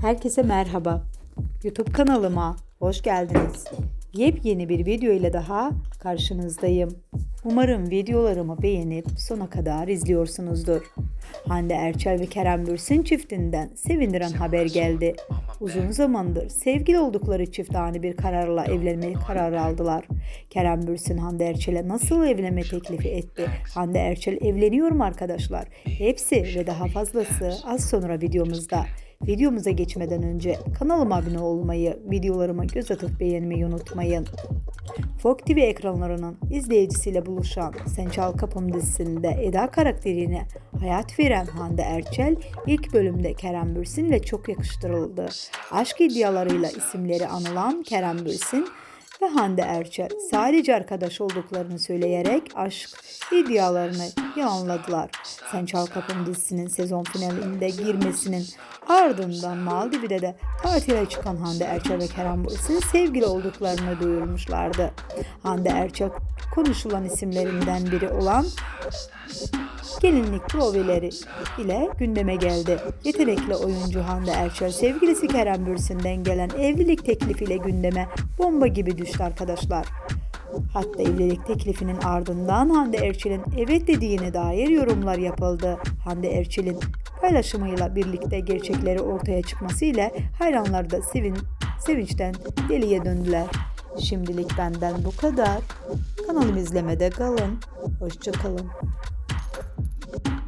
Herkese merhaba. YouTube kanalıma hoş geldiniz. Yepyeni bir video ile daha karşınızdayım. Umarım videolarımı beğenip sona kadar izliyorsunuzdur. Hande Erçel ve Kerem Bürsin çiftinden sevindiren haber geldi. Uzun zamandır sevgili oldukları çift ani bir kararla evlenmeye kararı aldılar. Kerem Bürsin Hande Erçel'e nasıl evlenme teklifi etti? Hande Erçel evleniyor mu arkadaşlar? Hepsi ve daha fazlası az sonra videomuzda. Videomuza geçmeden önce kanalıma abone olmayı, videolarıma göz atıp beğenmeyi unutmayın. Fok TV ekranlarının izleyicisiyle buluşan Sen Çal Kapım dizisinde Eda karakterine hayat veren Hande Erçel ilk bölümde Kerem Bürsin'le çok yakıştırıldı. Aşk iddialarıyla isimleri anılan Kerem Bürsin ve Hande Erçel sadece arkadaş olduklarını söyleyerek aşk iddialarını yalanladılar. Sen Çal Kapım dizisinin sezon finalinde girmesinin ardından Maldiv'de de tatile çıkan Hande Erçel ve Kerem Bürsin sevgili olduklarını duyurmuşlardı. Hande Erçel konuşulan isimlerinden biri olan gelinlik proveleri ile gündeme geldi. Yetenekli oyuncu Hande Erçel sevgilisi Kerem Bürsin'den gelen evlilik teklifiyle gündeme bomba gibi düştü arkadaşlar. Hatta evlilik teklifinin ardından Hande Erçel'in evet dediğine dair yorumlar yapıldı. Hande Erçel'in paylaşımıyla birlikte gerçekleri ortaya çıkmasıyla hayranlar da sevin, sevinçten deliye döndüler. Şimdilik benden bu kadar. Kanalımı izlemede kalın. Hoşçakalın. you.